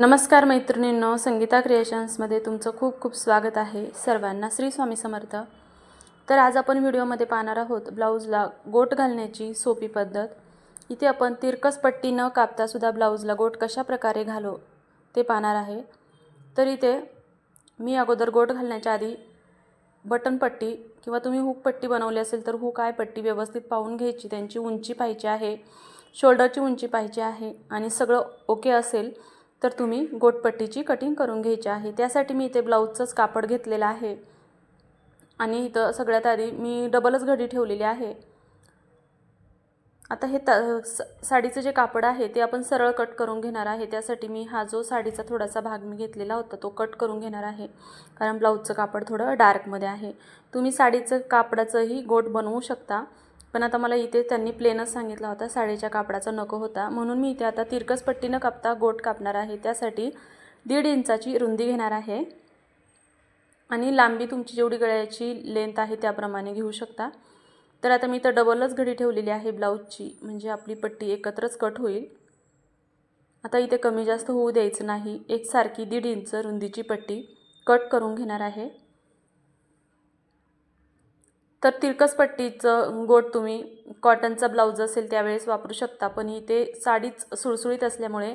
नमस्कार मैत्रिणींनो संगीता क्रिएशन्समध्ये तुमचं खूप खूप स्वागत आहे सर्वांना श्री स्वामी समर्थ. तर आज आपण व्हिडिओमध्ये पाहणार आहोत ब्लाऊजला गोट घालण्याची सोपी पद्धत. इथे आपण तिरकस पट्टी न कापतासुद्धा ब्लाऊजला गोट कशा प्रकारे घालो ते पाहणार आहे. तर इथे मी अगोदर गोट घालण्याच्या आधी बटन पट्टी किंवा तुम्ही हुक पट्टी बनवली असेल तर हुक आय पट्टी व्यवस्थित पाहून घ्यायची त्यांची उंची पाहिजे आहे शोल्डरची उंची पाहिजे आहे आणि सगळं ओके असेल तर तुम्ही गोटपट्टीची कटिंग करून घ्यायची आहे. त्यासाठी मी इथे ब्लाऊजचंच कापड घेतलेलं आहे. आणि इथं सगळ्यात आधी मी डबलच घडी ठेवलेली आहे. आता हे त स साडीचं जे कापड आहे ते आपण सरळ कट करून घेणार आहे. त्यासाठी मी हा जो साडीचा थोडासा भाग मी घेतलेला होता तो कट करून घेणार आहे. कारण ब्लाऊजचं कापड थोडं डार्कमध्ये आहे. तुम्ही साडीचं कापडाचंही गोट बनवू शकता. पण आता मला इथे त्यांनी प्लेनच सांगितला होता साडीच्या कापडाचा नको होता. म्हणून मी इथे आता तिरकस पट्टीनं कापता गोट कापणार आहे. त्यासाठी दीड इंचाची रुंदी घेणार आहे. आणि लांबी तुमची जेवढी गळ्याची लेंथ आहे त्याप्रमाणे घेऊ शकता. तर आता मी इथं डबलच घडी ठेवलेली आहे ब्लाऊजची. म्हणजे आपली पट्टी एकत्रच कट होईल. आता इथे कमी जास्त होऊ द्यायचं नाही. एकसारखी दीड इंच रुंदीची पट्टी कट करून घेणार आहे. तर तिरकस पट्टीचं गोट तुम्ही कॉटनचा ब्लाऊज असेल त्यावेळेस वापरू शकता पण इथे साडीच सुळसुळीत असल्यामुळे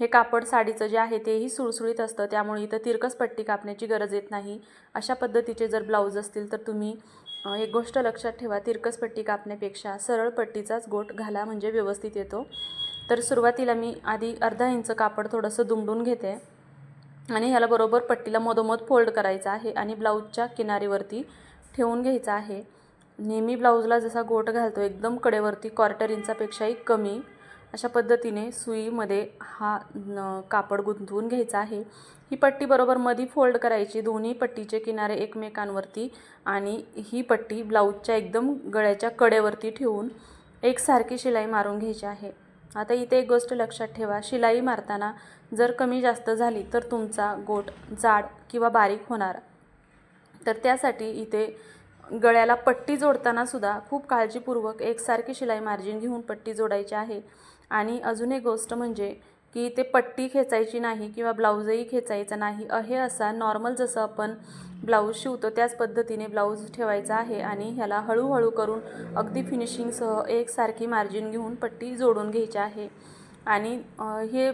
हे कापड साडीचं जे आहे तेही सुळसुळीत असतं त्यामुळे इथं तिरकस पट्टी कापण्याची गरज येत नाही. अशा पद्धतीचे जर ब्लाऊज असतील तर तुम्ही एक गोष्ट लक्षात ठेवा तिरकस पट्टी कापण्यापेक्षा सरळ पट्टीचाच गोट घाला म्हणजे व्यवस्थित येतो. तर सुरुवातीला मी आधी अर्धा इंच कापड थोडंसं दुमडून घेते आणि ह्याला बरोबर पट्टीला मधोमध फोल्ड करायचं आहे आणि ब्लाऊजच्या किनारीवरती ठेवून घ्यायचा आहे. नेहमी ब्लाऊजला जसा गोट घालतो एकदम कडेवरती क्वार्टर इंचापेक्षाही कमी. अशा पद्धतीने सुईमध्ये हा न कापड गुंतवून घ्यायचा आहे. ही पट्टी बरोबर मधी फोल्ड करायची दोन्ही पट्टीचे किनारे एकमेकांवरती आणि ही पट्टी ब्लाऊजच्या एकदम गळ्याच्या कडेवरती ठेवून एकसारखी शिलाई मारून घ्यायची आहे. आता इथे एक गोष्ट लक्षात ठेवा शिलाई मारताना जर कमी जास्त झाली तर तुमचा गोट जाड किंवा बारीक होणार. तर त्यासाठी इथे गळ्याला पट्टी जोडताना सुद्धा खूप काळजीपूर्वक एकसारखी शिलाई मार्जिन घेऊन पट्टी जोडायची आहे. आणि अजून एक गोष्ट म्हणजे की ते पट्टी खेचायची नाही किंवा ब्लाऊजही खेचायचा नाही. हे असा नॉर्मल जसं आपण ब्लाऊज शिवतो त्याच पद्धतीने ब्लाऊज ठेवायचा आहे आणि ह्याला हळूहळू करून अगदी फिनिशिंगसह एकसारखी मार्जिन घेऊन पट्टी जोडून घ्यायची आहे. आणि हे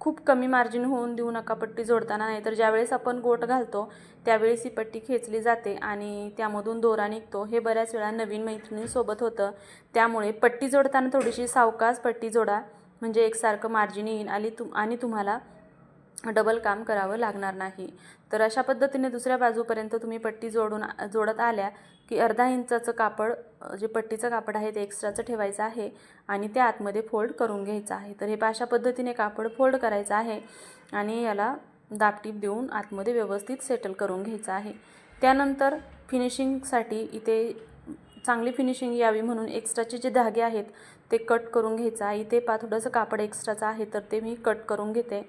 खूप कमी मार्जिन होऊन देऊ नका पट्टी जोडताना नाही तर ज्यावेळेस आपण गोट घालतो त्यावेळेस ही पट्टी खेचली जाते आणि त्यामधून दोरा निघतो. हे बऱ्याच वेळा नवीन मैत्रिणींसोबत होतं. त्यामुळे पट्टी जोडताना थोडीशी सावकाश पट्टी जोडा. म्हणजे एकसारखं मार्जिन येईन आणि तुम आणि तुम्हाला डबल काम करावं लागणार नाही. तर अशा पद्धतीने दुसऱ्या बाजूपर्यंत तुम्ही पट्टी जोडून जोडत आल्या की अर्धा इंचाचं कापड जे पट्टीचं कापड आहे ते एक्स्ट्राचं ठेवायचं आहे आणि ते आतमध्ये फोल्ड करून घ्यायचं आहे. तर हे अशा पद्धतीने कापड फोल्ड करायचं आहे आणि याला दापटीप देऊन आतमध्ये व्यवस्थित सेटल करून घ्यायचं आहे. त्यानंतर फिनिशिंगसाठी इथे चांगली फिनिशिंग यावी म्हणून एक्स्ट्राचे जे धागे आहेत ते कट करून घ्यायचं आहे. इथे पा थोडंसं कापड एक्स्ट्राचं आहे तर ते मी कट करून घेते.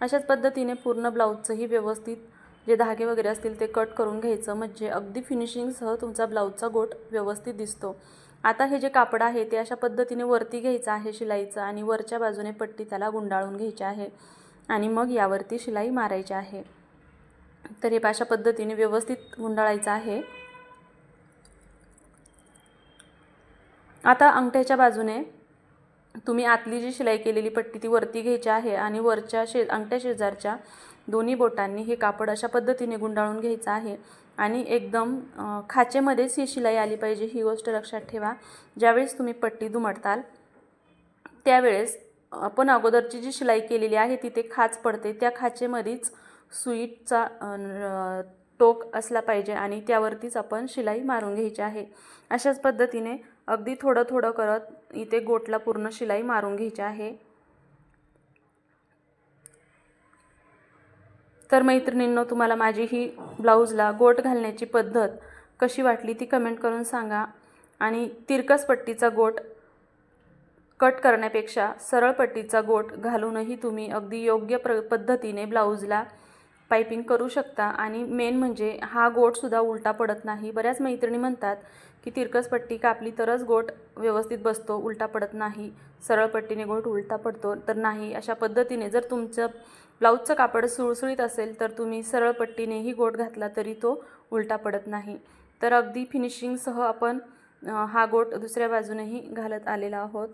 अशाच पद्धतीने पूर्ण ब्लाऊजचंही व्यवस्थित जे धागे वगैरे असतील ते कट करून घ्यायचं. म्हणजे अगदी फिनिशिंगसह तुमचा ब्लाऊजचा गोट व्यवस्थित दिसतो. आता हे जे कापड आहे ते अशा पद्धतीने वरती घ्यायचं आहे शिलाईचं आणि वरच्या बाजूने पट्टी त्याला गुंडाळून घ्यायची आहे आणि मग यावरती शिलाई मारायची आहे. तर हे अशा पद्धतीने व्यवस्थित गुंडाळायचं आहे. आता अंगठ्याच्या बाजूने तुम्ही आतली जी शिलाई केलेली पट्टी ती वरती घ्यायची आहे आणि वरच्या शे अंगठ्या शेजारच्या दोन्ही बोटांनी हे कापड अशा पद्धतीने गुंडाळून घ्यायचं आहे. आणि एकदम खाचेमध्येच ही शिलाई आली पाहिजे ही गोष्ट लक्षात ठेवा. ज्यावेळेस तुम्ही पट्टी दुमडताल त्यावेळेस आपण अगोदरची जी शिलाई केलेली आहे तिथे खाच पडते. त्या खाचेमध्येच सुईचा टोक असला पाहिजे आणि त्यावरतीच आपण शिलाई मारून घ्यायची आहे. अशाच पद्धतीने अगदी थोडं थोडं करत इथे गोटला पूर्ण शिलाई मारून घ्यायची आहे. तर मैत्रिणींनो तुम्हाला माझी ही ब्लाऊजला गोट घालण्याची पद्धत कशी वाटली ती कमेंट करून सांगा. आणि तिरकस पट्टीचा गोट कट करण्यापेक्षा सरळ पट्टीचा गोट घालूनही तुम्ही अगदी योग्य प्र पद्धतीने ब्लाऊजला पायपिंग करू शकता. आणि मेन म्हणजे हा गोटसुद्धा उलटा पडत नाही. बऱ्याच मैत्रिणी म्हणतात की तिरकस पट्टी कापली तरच गोट व्यवस्थित बसतो उलटा पडत नाही. सरळ पट्टीने गोट उलटा पडतो तर नाही. अशा पद्धतीने जर तुमचं ब्लाऊजचं कापड सुळसुळीत असेल तर तुम्ही सरळ पट्टीनेही गोट घातला तरी तो उलटा पडत नाही. तर अगदी फिनिशिंगसह आपण हा गोट दुसऱ्या बाजूनेही घालत आलेला आहोत.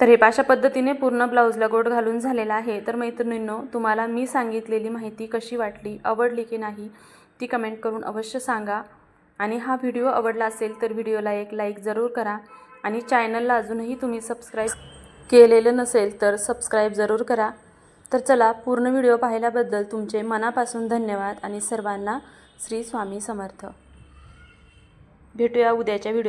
तर हे अशा पद्धतीने पूर्ण ब्लाऊजला गोट घालून झालेला आहे. तर मैत्रिणींनो तुम्हाला मी सांगितलेली माहिती कशी वाटली आवडली की नाही ती कमेंट करून अवश्य सांगा. आणि हा व्हिडिओ आवडला असेल तर व्हिडिओला एक लाईक जरूर करा. आणि चॅनलला अजूनही तुम्ही सबस्क्राईब केलेलं नसेल तर सबस्क्राईब जरूर करा. तर चला पूर्ण व्हिडिओ पाहिल्याबद्दल तुमचे मनापासून धन्यवाद आणि सर्वांना श्री स्वामी समर्थ. भेटूया उद्याच्या व्हिडिओ